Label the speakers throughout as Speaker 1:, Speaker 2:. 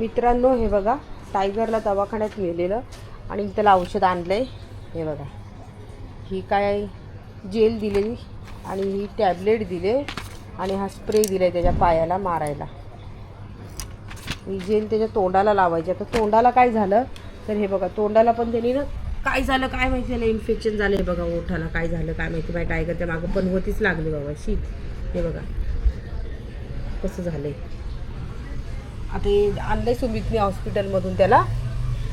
Speaker 1: मित्रांनो हे बघा टायगरला दवाखान्यात नेलेलं आणि त्याला औषध आणलं आहे हे बघा ही काय जेल दिलेली आणि ही टॅबलेट दिले आणि हा स्प्रे दिलाय त्याच्या पायाला मारायला. ही जेल त्याच्या तोंडाला लावायची. आता तोंडाला काय झालं? तर हे बघा तोंडाला पण त्यांनी ना काय झालं काय माहिती त्याला इन्फेक्शन झालं हे बघा ओठाला काय झालं काय माहिती? बाय टायगर त्या मागं पण होतीच लागली बाबा. शीत हे बघा कसं आहे आता आणलं आणलंय सुमितने हॉस्पिटलमधून त्याला.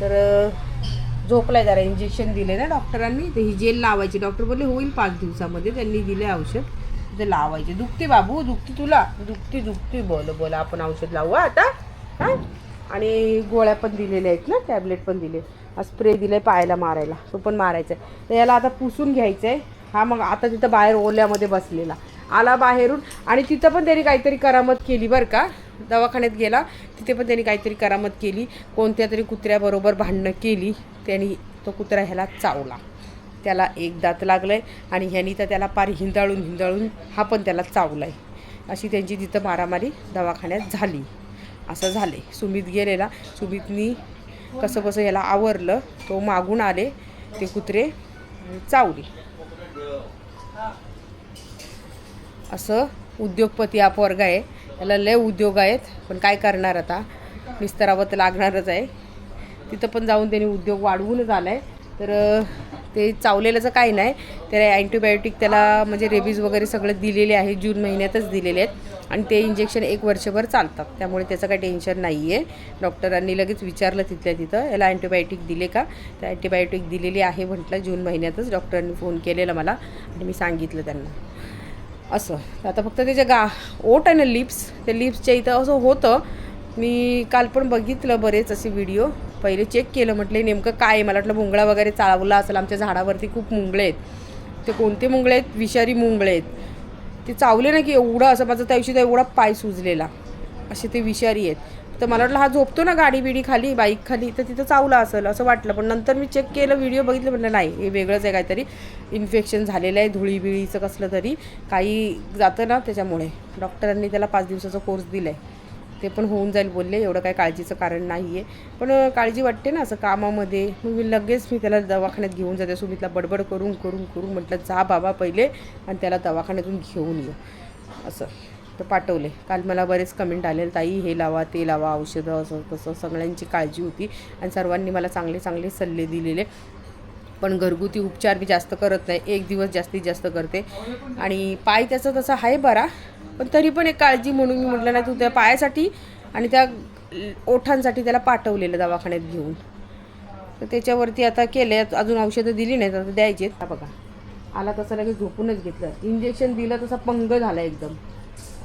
Speaker 1: तर झोपलाय जरा इंजेक्शन दिले ना डॉक्टरांनी. तर ही जेल लावायची. डॉक्टर बोलले होईल पाच दिवसामध्ये. त्यांनी दिले औषध. ते लावायचे. दुखते बाबू दुखते तुला. दुखते दुखते. बोल बोल. आपण औषध लावू. आता हां? आणि गोळ्या पण दिलेल्या आहेत ना टॅबलेट पण दिले. स्प्रे दिलाय पायाला मारायला. तो पण मारायचा आहे. तर याला आता पुसून घ्यायचं आहे हा मग आता तिथं बाहेर ओल्यामध्ये बसलेला. आला बाहेरून. आणि तिथं पण त्यांनी काहीतरी करामत केली बरं का. दवाखान्यात गेला. तिथे पण त्यांनी काहीतरी करामत केली. कोणत्या तरी कुत्र्याबरोबर भांडणं केली. त्यांनी तो कुत्रा ह्याला चावला. त्याला एक दात आहे आणि ह्यानी तर त्याला पार हिंदाळून हिंदाळून हा पण त्याला चावला आहे अशी त्यांची तिथं मारामारी दवाखान्यात झाली. असं झाले सुमित गेलेला. सुमितनी कसं कसं ह्याला आवरलं. तो मागून आले. ते कुत्रे चावले. असं उद्योगपती हा पोरगा आहे. याला लय उद्योग आहेत पण काय करणार आता? निस्तरावं तर लागणारच आहे. तिथं पण जाऊन त्यांनी उद्योग वाढवूनच आला आहे तर ते चावलेल्याचं काही नाही. त्याला अँटीबायोटिक त्याला म्हणजे रेबीज वगैरे सगळं दिलेले आहे जून महिन्यातच दिलेले आहेत. आणि ते इंजेक्शन एक वर्षभर चालतात. त्यामुळे त्याचं काही टेन्शन नाही आहे डॉक्टरांनी लगेच विचारलं तिथल्या तिथं याला अँटीबायोटिक दिले का? तर अँटीबायोटिक दिलेली आहे म्हटलं जून महिन्यातच डॉक्टरांनी फोन केलेला मला आणि मी सांगितलं त्यांना. असं. तर आता फक्त त्याच्या गा ओट आहे ना लिप्स त्या लिप्सच्या इथं असं होतं. मी काल पण बघितलं बरेच असे व्हिडिओ. पहिले चेक केलं म्हटलं नेमकं काय आहे? मला वाटलं मुंगळा वगैरे चाळवला असेल आमच्या झाडावरती खूप मुंगळे आहेत. ते कोणते मुंगळे आहेत? विषारी मुंगळे आहेत. ते चावले ना की एवढं असं माझं त्या दिवशी तर एवढा पाय सुजलेला. असे ते विषारी आहेत. तर मला वाटलं हा झोपतो ना गाडी बिडी खाली बाईक खाली तर तिथं चावला असेल असं वाटलं. पण नंतर मी चेक केलं व्हिडिओ बघितलं म्हटलं नाही हे वेगळंच आहे काहीतरी. इन्फेक्शन झालेलं आहे धुळी बिळीचं कसलं तरी. काही जातं ना त्याच्यामुळे. डॉक्टरांनी त्याला पाच दिवसाचा कोर्स दिला आहे ते पण होऊन जाईल बोलले एवढं काही काळजीचं कारण नाही आहे पण काळजी वाटते ना असं कामामध्ये. मग मी लगेच मी त्याला दवाखान्यात घेऊन जाते. सुमितला बडबड करून करून करून म्हटलं जा बाबा पहिले आणि त्याला दवाखान्यातून घेऊन ये. असं. तर पाठवले. काल मला बरेच कमेंट आले ताई हे लावा ते लावा औषधं असं तसं सगळ्यांची काळजी होती आणि सर्वांनी मला चांगले चांगले सल्ले दिलेले. पण घरगुती उपचार मी जास्त करत नाही. एक दिवस जास्तीत जास्त करते. आणि पाय त्याचा तसा आहे बरा पण तरी पण एक काळजी म्हणून मी म्हटलं नाही तू त्या पायासाठी आणि त्या ओठांसाठी त्याला पाठवलेलं दवाखान्यात घेऊन. तर त्याच्यावरती आता केले अजून औषधं दिली नाहीत. आता द्यायची आहेत. बघा. आला तसं लगेच झोपूनच घेतलं. इंजेक्शन दिलं तसा पंग झाला एकदम.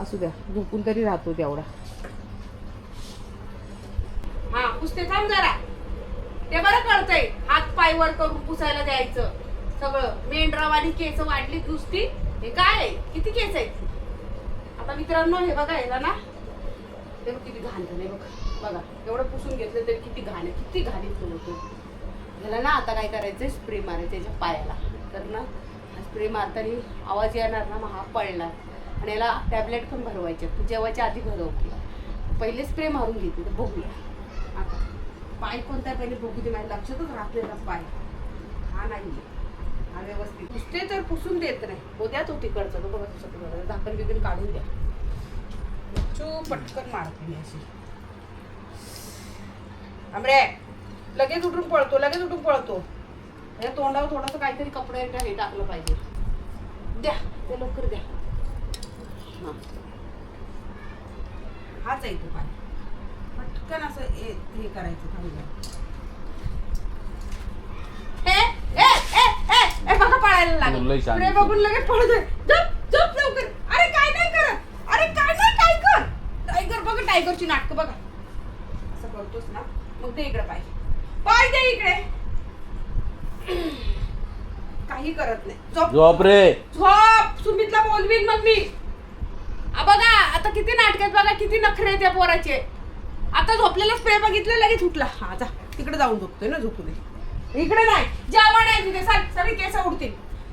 Speaker 1: असू द्या झोपून तरी राहतो तेवढा. हा पुसते थांब जरा. ते बरं कळतंय. हात पाय वर करून पुसायला द्यायचं. सगळं. मेंढरावाली केस वाढली नुसती. हे काय आहे? किती केस आहेत? आता मित्रांनो हे बघा याला ना ते बघ किती घाण झाले बघ. बघा एवढं पुसून घेतलं तरी किती घाण आहे किती घाणीत होतो. ह्याला ना आता काय करायचंय? स्प्रे मारायचं त्याच्या पायाला. तर ना स्प्रे मारताना आवाज येणार ना मग हा पळणार. आणि याला टॅबलेट पण भरवायचे. तू जेवायच्या आधी भरवते पहिले स्प्रे मारून घेते तर बघूया आता. पाय कोणता पहिले बघू दे माझ्या लक्षातच राहतलेला पाय. हा नाही हा व्यवस्थित. पुसते तर पुसून देत नाही. हो द्या तो तिकडचं तो बघा तुझं झाकण बिकन काढून द्या. चू पटकन मारते मी अशी. आमरे लगेच उठून पळतो लगेच उठून पळतो. या तोंडावर थोडंसं काहीतरी कपडे हे टाकलं पाहिजे. द्या ते लवकर द्या. हा. हाच आहे तो पाय. पटकन असं हे करायचं थांबलं बघा पळायला लागलं. पुढे बघून लगेच पळतोय झोप झोप लवकर. अरे काय नाही करत. अरे काय नाही टायगर टायगर बघा टायगरची नाटकं बघा. असं करतोस ना मग ते इकडे पाय. पाय दे इकडे. काही करत नाही. झोप
Speaker 2: रे.
Speaker 1: झोप. सुमितला बोलवीन मग मी. बघा आता किती नाटकात बघा किती नखरे आहेत त्या पोराचे. आता झोपलेला स्प्रे बघितलं लगेच उठला. हा जा. तिकडे जाऊन झोपतोय ना झोपू दे. इकडे नाही. जेवण आहे तिथे. चाल सगळे केस उडतील.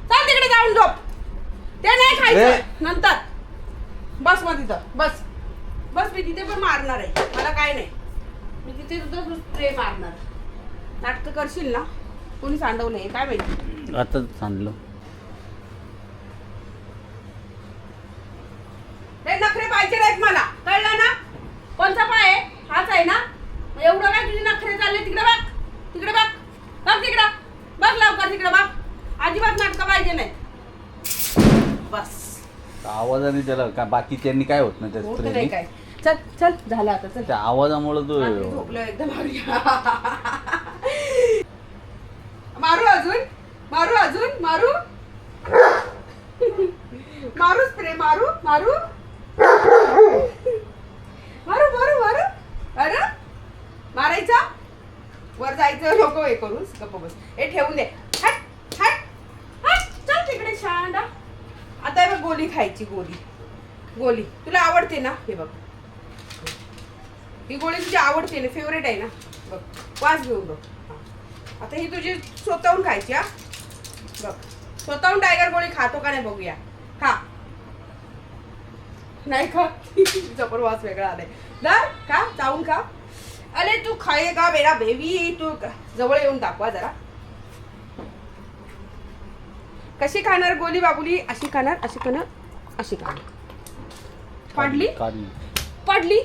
Speaker 1: चाल तिकडे जाऊन झोप. ते नाही. खायचं. नंतर. बस मग तिथं. बस. बस मी तिथे पण मारणार आहे. मला काय नाही. मी तिथे सुद्धा स्प्रे मारणार. नाटकं करशील ना? कोणी सांडवलं काय माहिती?
Speaker 2: आता सांडलो
Speaker 1: हे पाहिजे नाहीत मला. कळलं ना? कोणता पाय आहे? हाच आहे ना? एवढं काय तुझे नखरे चालले? तिकडे बघ. तिकडे बघ. बघ तिकडं. बघ लवकर तिकडे बघ. अजिबात नाटकं पाहिजे नाही. बस.
Speaker 2: आवाजाने त्याला काय बाकीच्यांनी काय होत नाही त्या
Speaker 1: होत नाही
Speaker 2: स्त्रीनी
Speaker 1: काय. चल चल झालं आता चल.
Speaker 2: त्या आवाजामुळे तो
Speaker 1: झोपलो एकदम मारू अजून? मारू अजून? मारू? मारू स्प्रे मारू? मारू मारू मारू अरे मारायचा वर जायचं नको हे करून गप्प बस हे ठेवून दे. हट हट हट. चल तिकडे शांडा आता बघ गोली खायची गोली. गोली. तुला आवडते ना? हे बघ. ही गोळी तुझी आवडते ना? फेवरेट आहे ना? बघ. वास घेऊन बघ. आता ही तुझी स्वतःहून खायची हा. बघ. स्वतःहून टायगर गोळी खातो का नाही बघूया. खा. नाही खा तिचा पण वास वेगळा आलाय. दर खा. चावून खा. अरे तू खाये का बेरा बेबी तू जवळ येऊन दाखवा जरा. कशी खाणार गोली बाबुली? अशी खाणार अशी खाणार अशी खाणार. पाडली? पडली.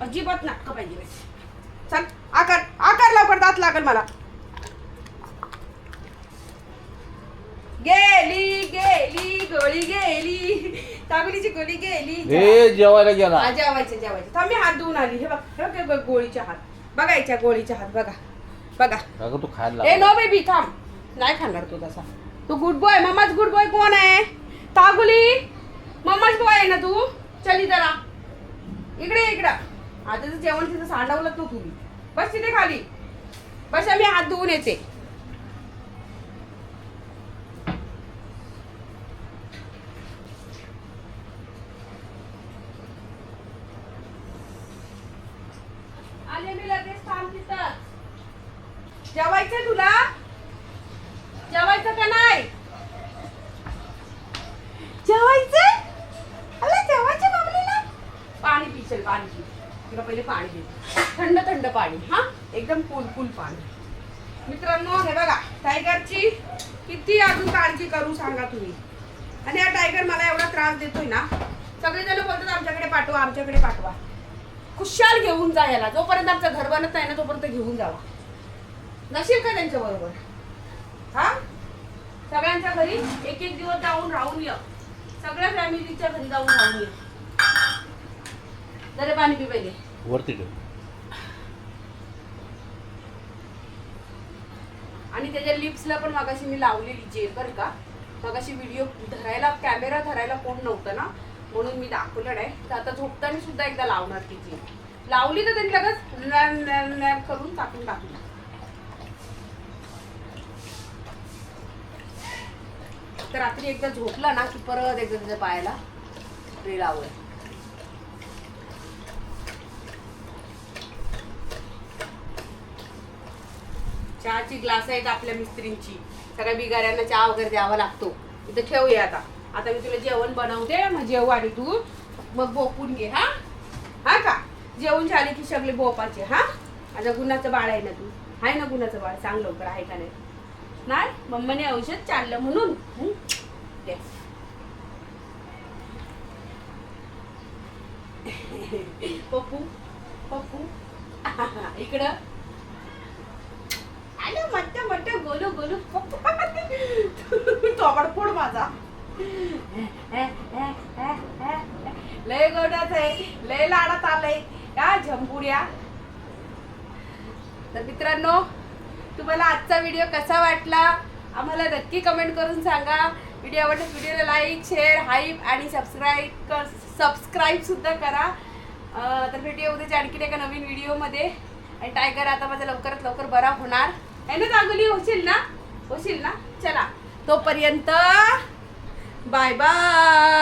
Speaker 1: अजिबात नाटकं पाहिजे. चल आकार आकार लवकर दात लागल मला. गेली गेली गोळी गेली. तागुलीची गोळी गेली.
Speaker 2: ए जेवायला गेला.
Speaker 1: हा, जेवायचं जेवायचं. थांब मी हात धुवून आली. हे बघ हे बघ, हे बघ गोळीच्या हात. बघायच्या गोळीच्या हात बघा. बघा.
Speaker 2: अगं तू खायला
Speaker 1: ए
Speaker 2: लागला.
Speaker 1: नो बेबी थांब. नाही खाणार तू तसा. तू गुड बॉय मम्माच गुड बॉय कोण आहे? तागुली मम्माच बॉय आहे ना तू? चली जरा इकडे ये इकडं. आता जेवण तिथं सांडवलं तू तुम्ही. बस तिथे खाली. बस मी हात धुवून येते. आले मी लगेच थांब तिथं. जेवायचं तुला? जेवायचं का नाही? जेवायचं अरे जेवायचं बाबलीला पाणी पिशल पाणी पि. तुला पहिले पाणी पि थंड थंड पाणी हा? एकदम कूल कूल पाणी. मित्रांनो हे बघा टायगरची किती अजून काळजी करू सांगा तुम्ही. आणि हा टायगर मला एवढा त्रास देतोय ना सगळेजण बोलतात आमच्याकडे पाठवा आमच्याकडे पाठवा. खुशाल घेऊन जा याला. जोपर्यंत आमचं घर बनत नाही ना तोपर्यंत घेऊन जावा. नशील का त्यांच्या बरोबर? हा? सगळ्यांच्या घरी एक एक दिवस जाऊन राहून ये. सगळ्या फॅमिलीच्या घरी जाऊन राहून ये. जरे पाणी पी पहिले
Speaker 2: वरती ठेव.
Speaker 1: आणि त्याच्या लिप्सला पण मगाशी मी लावलेली जेल बरं का? मगाशी व्हिडिओ धरायला कॅमेरा धरायला कोण नव्हतं ना? म्हणून मी दाखवलं नाही. तर आता झोपताना सुद्धा एकदा लावणार तिची लावली तर त्यांनी लगेच करून टाकून टाकली. तर रात्री एकदा झोपला ना की परत एकदा त्याच्या पायाला स्प्रे चहाची ग्लास आहेत आपल्या मिस्त्रींची. सगळ्या बिगाऱ्यांना चहा वगैरे द्यावा लागतो. इथं ठेवूया आता. आता मी तुला जेवण बनवते मग जेव आणि तू मग बोपून घे हा हा का जेवण झाले की सगळे बोपाचे हा आता गुणाचं बाळ आहे ना तू आहे ना गुणाचं बाळ सांग लवकर आहे का नाही नाही मम्माने औषध चाललं म्हणून पप्पू पप्पू इकडं आलं मट्ट मट्ट गोलू गोलू थोबडफोड माझा लय गोडाच आहे. लय लाडात आलंय. का झंपुड्या? तर मित्रांनो तुम्हाला आजचा व्हिडिओ कसा वाटला? आम्हाला नक्की कमेंट करून सांगा. व्हिडिओ आवडल्यास व्हिडिओला लाईक शेअर हाईप आणि सबस्क्राईब कर सबस्क्राईब सुद्धा करा. तर भेटूया उद्याच्या आणखीन एका नवीन व्हिडिओमध्ये आणि टायगर आता माझा लवकरात लवकर बरा होणार. आहे ना चांगली होशील ना? होशील ना? चला तोपर्यंत बाय बाय